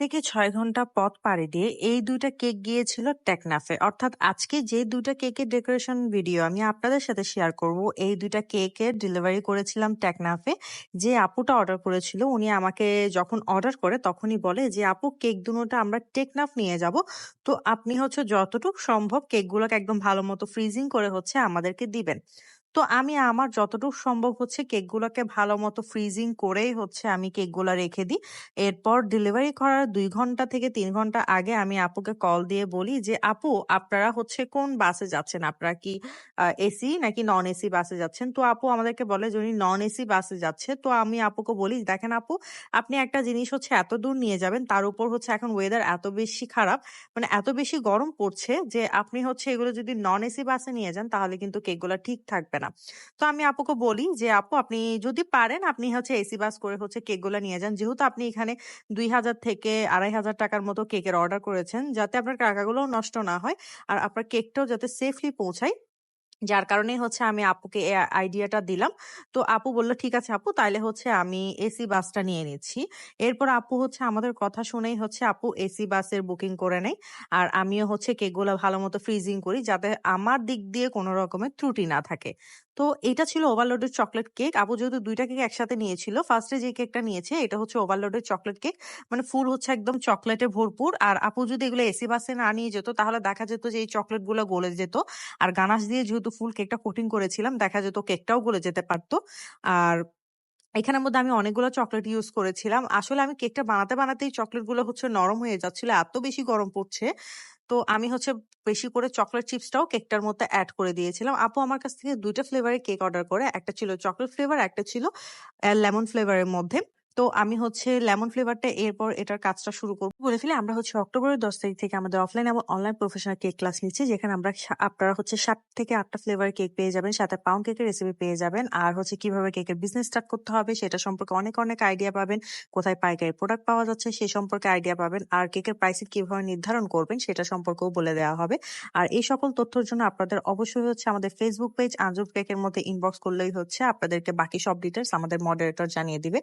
থেকে ছয় ঘণ্টা পথ পাড়ি দিয়ে এই ২ টা কেক গিয়েছিল টেকনাফে। অর্থাৎ আজকে যে ২ টা কেকের ডেকোরেশন ভিডিও আমি আপনাদের সাথে শেয়ার করব, এই ২ টা কেকের ডেলিভারি করেছিলাম টেকনাফে। যে আপুটা অর্ডার করেছিল উনি আমাকে যখন অর্ডার করে তখনই বলে যে, "আপু কেক দুটোটা আমরা টেকনাফ নিয়ে যাব। তো আপনি হচ্ছে যতটুক সম্ভব কেকগুলোকে একদম ভালো মতো ফ্রিজিং করে হচ্ছে আমাদেরকে দিবেন।" তো আমি আমার যতটুকু সম্ভব হচ্ছে কেকগুলোকে ভালো মতো ফ্রিজিং করেই হচ্ছে আমি কেকগুলো রেখে দিই। এরপর ডেলিভারি করার দুই ঘণ্টা থেকে তিন ঘণ্টা আগে আমি আপুকে কল দিয়ে বলি যে, "আপু আপনারা হচ্ছে কোন বাসে যাচ্ছেন? আপনারা কি এসি নাকি নন এসি বাসে যাচ্ছেন?" তো আপু আমাদেরকে বলে যে উনি নন এসি বাসে যাচ্ছে। তো আমি আপুকে বলি, "দেখেন আপু আপনি একটা জিনিস হচ্ছে এত দূর নিয়ে যাবেন তার উপর হচ্ছে এখন ওয়েদার এত বেশি খারাপ, মানে এত বেশি গরম পড়ছে যে আপনি হচ্ছে এগুলো যদি নন এসি বাসে নিয়ে যান তাহলে কিন্তু কেকগুলো ঠিক থাকবে না।" তো আমি আপুকে বলি যে, "আপু আপনি যদি পারেন আপনি হচ্ছে এসি বাস করে হচ্ছে কেকগুলা নিয়ে যান। যেহেতু আপনি এখানে ৳২,০০০ থেকে ৳২,৫০০ টাকার মতো কেকের অর্ডার করেছেন যাতে আপনার টাকাগুলো নষ্ট না হয় আর আপনার কেকটাও যাতে সেফলি পৌঁছায়।" যার কারণেই হচ্ছে আমি আপুকে আইডিয়াটা দিলাম। তো আপু বলল, "ঠিক আছে আপু, তাইলে হচ্ছে আমি এসি বাসটা নিয়ে নিচ্ছি।" এরপর আপু হচ্ছে আমাদের কথা শুনেই হচ্ছে আপু এসি বাসের বুকিং করে নেয়। আর আমিও হচ্ছে কেকগুলো ভালো মতো ফ্রিজিং করি যাতে আমার দিক দিয়ে কোনো রকমের ত্রুটি না থাকে। তো এটা ছিল ওভারলোডের চকলেট কেক। আবু যেহেতু দুইটা কেক একসাথে নিয়েছিল, ফার্স্টে যে কেকটা নিয়েছে এটা হচ্ছে ওভারলোডের চকলেট কেক। মানে ফুল হচ্ছে একদম চকলেটে ভরপুর। আর আপু যদি এগুলো এসি বাসে না নিয়ে যেত তাহলে দেখা যেত যে এই চকলেটগুলো গলে যেত। আর গানাশ দিয়ে যেহেতু ফুল কেকটা কোটিং করেছিলাম দেখা যেত কেকটাও গলে যেতে পারতো আর এখানের মধ্যে আমি অনেকগুলো চকলেট ইউজ করেছিলাম। আসলে আমি কেকটা বানাতে, বানাতেই চকলেটগুলো হচ্ছে নরম হয়ে যাচ্ছিল। এত বেশি গরম পড়ছে। তো আমি হচ্ছে বেশি করে চকলেট চিপসটাও কেকটার মধ্যে অ্যাড করে দিয়েছিলাম। আপু আমার কাছ থেকে দুইটা ফ্লেভারের কেক অর্ডার করে। একটা ছিল চকলেট ফ্লেভার, একটা ছিল লেমন ফ্লেভারের মধ্যে। তো আমি হচ্ছে লেমন ফ্লেভারটা এরপর এটার কাজটা শুরু করব। বলে ফেলি আমরা হচ্ছে অক্টোবরের ১০ তারিখ থেকে আমাদের অফলাইন এবং অনলাইন প্রফেশনাল কেক ক্লাস নিচ্ছি। যেখানে আমরা আপনারা হচ্ছে সাত থেকে আটটা ফ্লেভার কেক পেয়ে যাবেন। সাথে পাউন্ড কেকের রেসিপি পেয়ে যাবেন। আর হচ্ছে কীভাবে কেকের বিজনেস স্টার্ট করতে হবে সেটা সম্পর্কে অনেক, অনেক আইডিয়া পাবেন। কোথায় পাইকারি প্রোডাক্ট পাওয়া যাচ্ছে সে সম্পর্কে আইডিয়া পাবেন। আর কেকের প্রাইসিং কীভাবে নির্ধারণ করবেন সেটা সম্পর্কেও বলে দেওয়া হবে। আর এই সকল তথ্যের জন্য আপনাদের অবশ্যই হচ্ছে আমাদের ফেসবুক পেজ আঞ্জুম কেকের মধ্যে ইনবক্স করলেই হচ্ছে আপনাদেরকে বাকি সব ডিটেলস আমাদের মডারেটর জানিয়ে দিবে।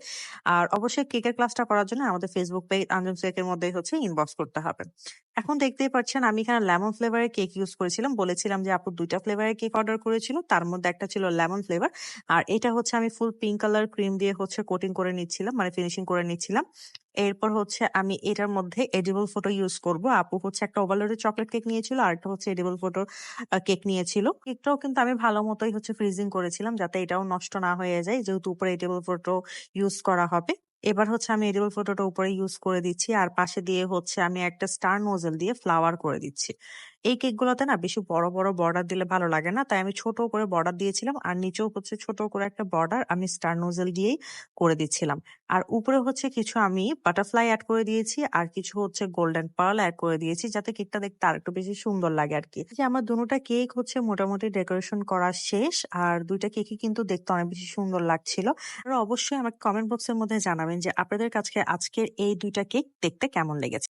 আর অবশ্যই কেকের ক্লাসটা করার জন্য আমাদের ফেসবুক পেজ আঞ্জুম শেখের মধ্যেই হচ্ছে ইনবক্স করতে হবে। এখন দেখতেই পাচ্ছেন, আমি এখানে লেমন ফ্লেভারের কেক ইউজ করেছিলাম। বলেছিলাম যে আপু দুইটা ফ্লেভারের কেক অর্ডার করেছিল। তার মধ্যে একটা ছিল লেমন ফ্লেভার। আর এটা হচ্ছে আমি ফুল পিঙ্ক কালার ক্রিম দিয়ে হচ্ছে কোটিং করে নিচ্ছিলাম। মানে ফিনিশিং করে নিচ্ছিলাম। এরপর হচ্ছে আমি এটার মধ্যে এডিবল ফটো ইউজ করব। আপু হচ্ছে একটা ওভারলোডেড চকলেট কেক নিয়েছিল। আরেকটা হচ্ছে এডিবল ফটোর কেক নিয়েছিল। কেকটাও কিন্তু আমি ভালো মতোই হচ্ছে ফ্রিজিং করেছিলাম, যাতে এটাও নষ্ট না হয়ে যায়। যেহেতু উপরে এডিবল ফটো ইউজ করা হবে। এবার হচ্ছে আমি এডিবল ফটোটা উপরে ইউজ করে দিচ্ছি। আর পাশে দিয়ে হচ্ছে আমি একটা স্টার নোজেল দিয়ে ফ্লাওয়ার করে দিচ্ছি। এই কেকগুলোতে না বেশি বড়, বড় বর্ডার দিলে ভালো লাগে না। তাই আমি ছোট করে বর্ডার দিয়েছিলাম। আর নিচেও হচ্ছে ছোট করে একটা বর্ডার আমি স্টার নোজেল দিয়েই করে দিচ্ছিলাম। আর উপরে হচ্ছে কিছু আমি বাটারফ্লাই এড করে দিয়েছি। আর কিছু হচ্ছে গোল্ডেন পার্ল এড করে দিয়েছি যাতে কেকটা দেখতে আরেকটু বেশি সুন্দর লাগে আর কি যে আমার দোনোটা কেক হচ্ছে মোটামুটি ডেকোরেশন করা শেষ। আর ২ টা কেকই কিন্তু দেখতে অনেক বেশি সুন্দর লাগছিল। আপনারা অবশ্যই আমাকে কমেন্ট বক্সের মধ্যে জানাবেন যে আপনাদের কাছে আজকের এই দুইটা কেক দেখতে কেমন লেগেছে।